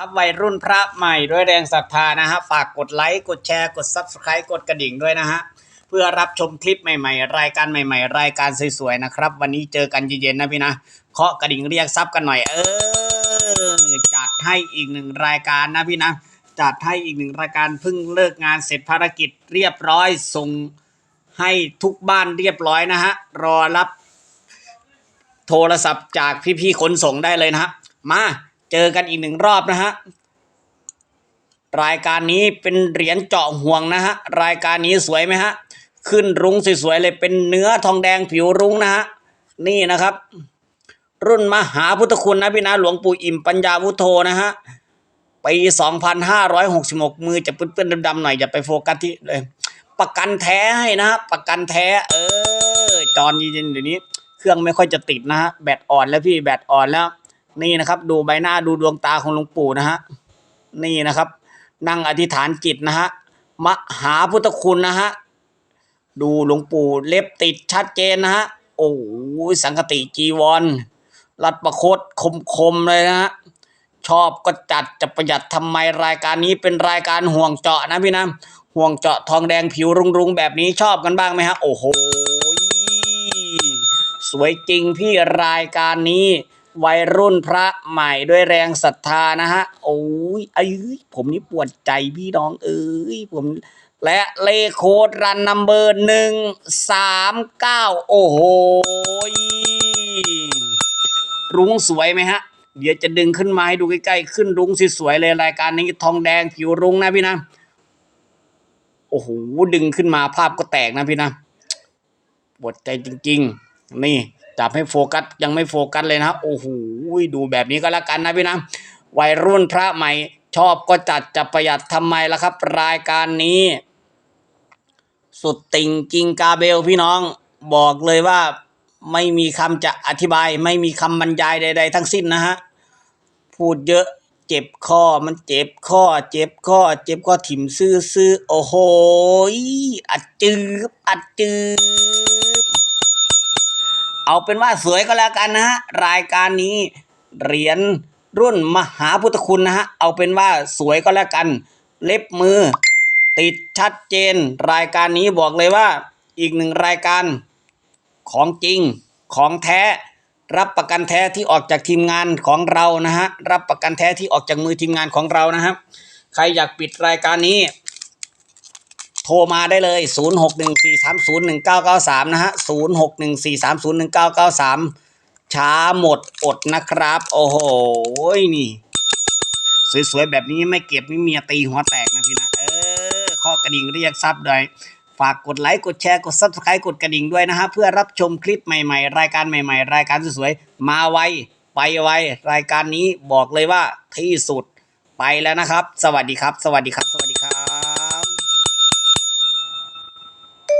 ครับวัยรุ่นพระใหม่ด้วยแรงศรัทธานะฮะ ฝากกดไลค์ กดแชร์ กด Subscribe กดกระดิ่งด้วยนะฮะ เพื่อรับชมคลิปใหม่ๆ รายการใหม่ๆ รายการสวยๆ นะครับ วันนี้เจอกันเย็นๆนะพี่นะ เคาะกระดิ่งเรียกซับกันหน่อย เออ จัดให้อีกหนึ่งรายการนะพี่นะ จัดให้อีกหนึ่งรายการเพิ่งเลิกงานเสร็จภารกิจเรียบร้อยส่งให้ทุกบ้านเรียบร้อยนะฮะ รอรับ โทรศัพท์จากพี่ๆขนส่งได้เลยนะฮะ มา เจอกันอีกหนึ่งรอบนะฮะรายการนี้เป็นเหรียญเจาะห่วงนะฮะรายการนี้สวยไหมฮะขึ้นรุ้งสวยๆเลยเป็นเนื้อทองแดงผิวรุ้งนะฮะนี่นะครับ รุ่นมหาพุทธคุณนะพี่นะหลวงปู่อิ่มปัญญาวุโธนะฮะปี2566 มือจะเปื้อนๆดำๆหน่อยอย่าไปโฟกัสที่เลยประกันแท้ให้นะฮะประกันแท้ เออจอนยินเดี๋ยวนี้ เครื่องไม่ค่อยจะติดนะฮะแบตอ่อนแล้วพี่แบตอ่อนแล้ว นี่นะครับ ดูใบหน้าดูดวงตาของหลวงปู่นะฮะนี่นะครับ นั่งอธิษฐานจิตนะฮะมหาพุทธคุณนะฮะดูหลวงปู่เล็บติดชัดเจนนะฮะโอ้ยสังคติจีวร รัดประคตคมคมๆเลยนะฮะชอบก็จัดจะประหยัดทำไมรายการนี้เป็นรายการห่วงเจาะนะพี่นะห่วงเจาะทองแดงผิวรุงรุงๆแบบนี้ชอบกันบ้างไหมฮะโอ้โหสวยจริงพี่รายการนี้ วัยรุ่นพระใหม่ด้วยแรงศรัทธานะฮะ โอ้ยไอ้ยผมนี่ปวดใจพี่น้องเอ้ยผมและเลขโคดรันนัมเบอร์หนึ่งสามเก้าโอ้โหรุ้งสวยไหมฮะ เดี๋ยวจะดึงขึ้นมาให้ดูใกล้ๆ ขึ้นรุ้งสวยเลยรายการนี้ทองแดงผิวรุ้งนะพี่นะโอ้โหดึงขึ้นมาภาพก็แตกนะพี่นะปวดใจจริง ๆ นี่ จับให้โฟกัสยังไม่โฟกัสเลยนะโอ้โหดูแบบนี้ก็แล้วกันนะพี่นะวัยรุ่นพระใหม่ชอบก็จัดจะประหยัดทำไมล่ะครับ รายการนี้ สุดติ่งกิงกาเบลพี่น้องบอกเลยว่าไม่มีคำจะอธิบาย ไม่มีคำบรรยายใด ๆ ทั้งสิ้นนะฮะพูดเยอะเจ็บคอมันเจ็บคอเจ็บคอเจ็บคอถิ่มซื้อซื้อโอ้โหอัดจืบอัดจืบ เอาเป็นว่าสวยก็แล้วกันนะฮะรายการนี้เหรียญรุ่นมหาพุทธคุณนะฮะเอาเป็นว่าสวยก็แล้วกัน เล็บมือ ติดชัดเจน รายการนี้บอกเลยว่า อีกหนึ่งรายการของจริงของแท้ รับประกันแท้ที่ออกจากทีมงานของเรานะฮะรับประกันแท้ที่ออกจากมือทีมงานของเรานะครับใครอยากปิดรายการนี้ โทรมาได้เลย 0614301993 นะฮะ 0614301993 ช้าหมดอดนะครับ โอ้โห นี่ สวยๆ แบบนี้ไม่เก็บนี่เมียตีหัวแตกนะพี่นะ เออ ข้อกระดิ่งเรียกทรัพย์เลยฝากกดไลค์ กดแชร์ กด subscribe กดกระดิ่งด้วยนะฮะ เพื่อรับชมคลิปใหม่ๆ รายการใหม่ๆ รายการสวยๆ มาไว ไปไว รายการนี้บอกเลยว่าที่สุดไปแล้วนะครับ สวัสดีครับ สวัสดีครับ สวัสดี